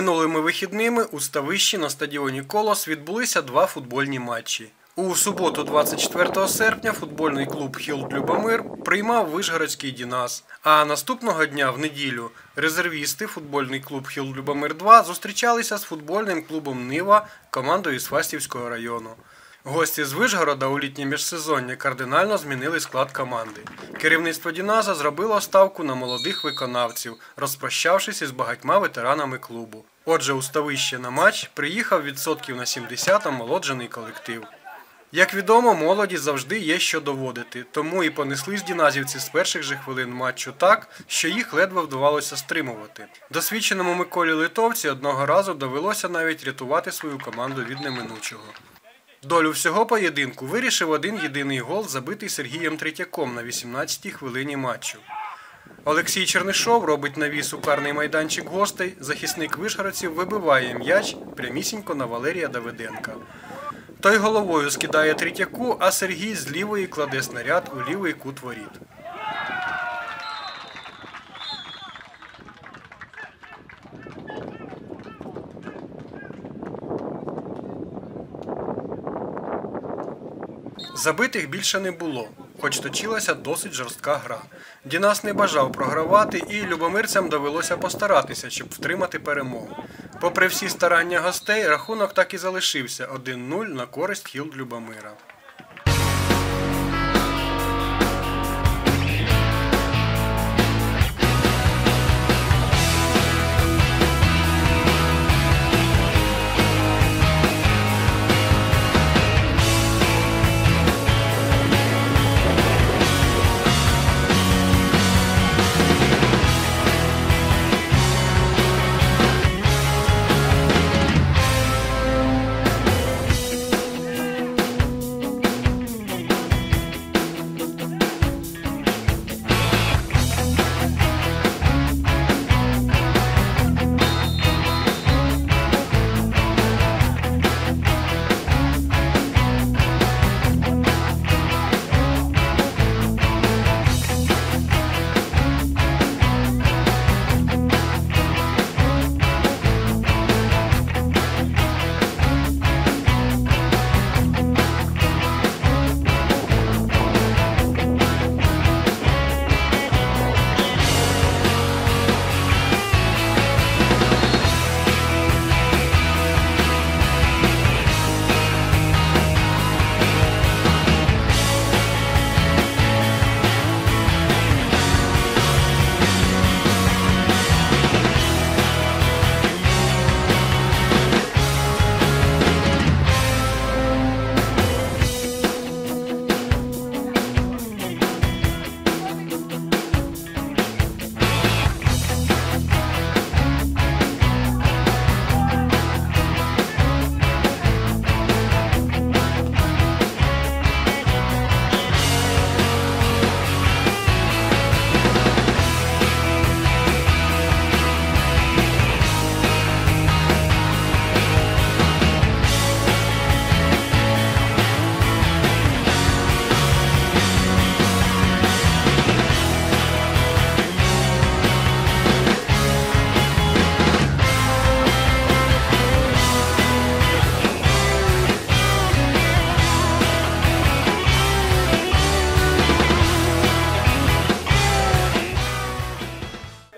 Минулими вихідними у Ставищі на стадіоні Колос відбулися два футбольні матчі. У суботу, 24 серпня, футбольний клуб Хілд Любомир приймав Вишгородський Дінас. А наступного дня, в неділю, резервісти футбольний клуб Хілд Любомир 2 зустрічалися з футбольним клубом Нива командою Свастівського району. Гості з Вишгорода у літнє міжсезоння кардинально змінили склад команди. Керівництво Діназа зробило ставку на молодих виконавців, розпрощавшись із багатьма ветеранами клубу. Отже, у ставище на матч приїхав відсотків на 70 омолоджений колектив. Як відомо, молоді завжди є що доводити, тому і понеслись діназівці з перших же хвилин матчу так, що їх ледве вдавалося стримувати. Досвідченому Миколі Литовці одного разу довелося навіть рятувати свою команду від неминучого. Долю всього поєдинку вирішив один єдиний гол, забитий Сергієм Третьяком на 18-й хвилині матчу. Олексій Чернишов робить навіс у майданчик гостей. Захисник вишгородців вибиває м'яч прямісінько на Валерія Давиденка. Той головою скидає Третьяку, а Сергій з лівої кладе снаряд у лівий кут воріт. Забитих більше не було, хоч точилася досить жорстка гра. Дінас не бажав програвати, і любомирцям довелося постаратися, щоб втримати перемогу. Попри всі старання гостей, рахунок так і залишився 1-0 на користь Хілд Любомира.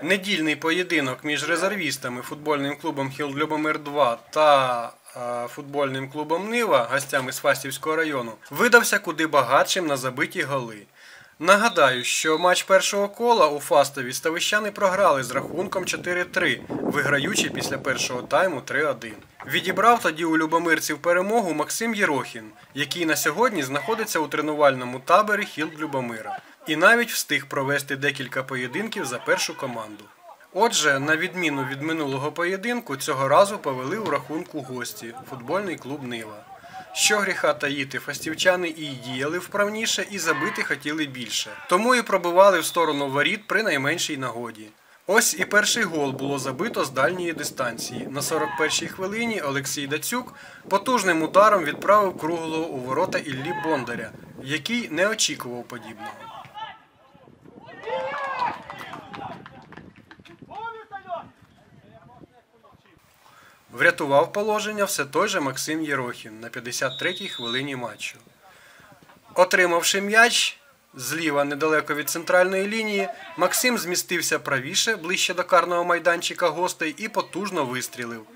Недільний поєдинок між резервістами футбольним клубом Хілд Любомир 2 та е, футбольним клубом Нива, гостями з Фастівського району, видався куди багатшим на забиті голи. Нагадаю, що матч першого кола у Фастові ставищани програли з рахунком 4-3, виграючи після першого тайму 3-1. Відібрав тоді у Любомирців перемогу Максим Єрохін, який на сьогодні знаходиться у тренувальному таборі Хілд Любомира і навіть встиг провести декілька поєдинків за першу команду. Отже, на відміну від минулого поєдинку, цього разу повели у рахунку гості футбольний клуб Нива. Що гріха таїти, фастівчани і діяли вправніше, і забити хотіли більше. Тому і пробивали в сторону воріт при найменшій нагоді. Ось і перший гол було забито з дальньої дистанції. На 41-й хвилині Олексій Дацюк потужним ударом відправив круглого у ворота Іллі Бондаря, який не очікував подібного. Врятував положення все той же Максим Єрохін на 53-й хвилині матчу. Отримавши м'яч зліва недалеко від центральної лінії, Максим змістився правіше, ближче до карного майданчика гостей і потужно вистрілив.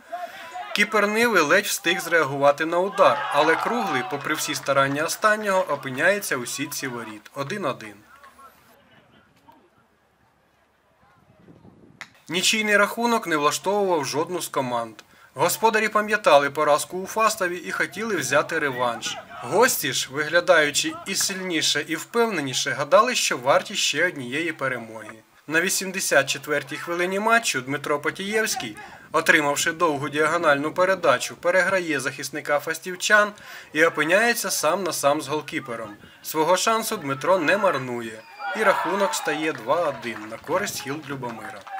Кіпер Ниви ледь встиг зреагувати на удар, але круглий, попри всі старання останнього, опиняється у сітці воріт 1-1. Нічийний рахунок не влаштовував жодну з команд. Господарі пам'ятали поразку у Фастові і хотіли взяти реванш. Гості ж, виглядаючи і сильніше, і впевненіше, гадали, що варті ще однієї перемоги. На 84-й хвилині матчу Дмитро Потієвський, отримавши довгу діагональну передачу, переграє захисника фастівчан і опиняється сам на сам з голкіпером. Свого шансу Дмитро не марнує, і рахунок стає 2-1 на користь Хіл Любомира.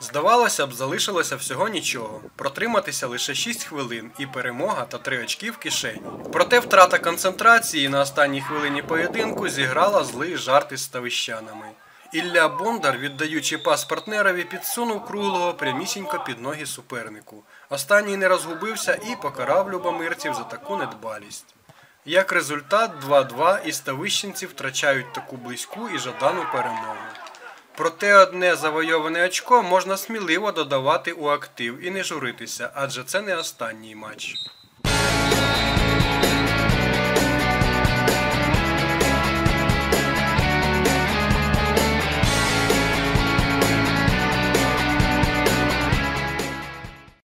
Здавалося б, залишилося всього нічого. Протриматися лише 6 хвилин і перемога та 3 очки в кишені. Проте втрата концентрації на останній хвилині поєдинку зіграла злий жарт із ставищанами. Ілля Бондар, віддаючи пас партнерові, підсунув круглого прямісінько під ноги супернику. Останній не розгубився і покарав любомирців за таку недбалість. Як результат, 2-2 і ставищенці втрачають таку близьку і жадану перемогу. Проте одне завойоване очко можна сміливо додавати у актив і не журитися, адже це не останній матч.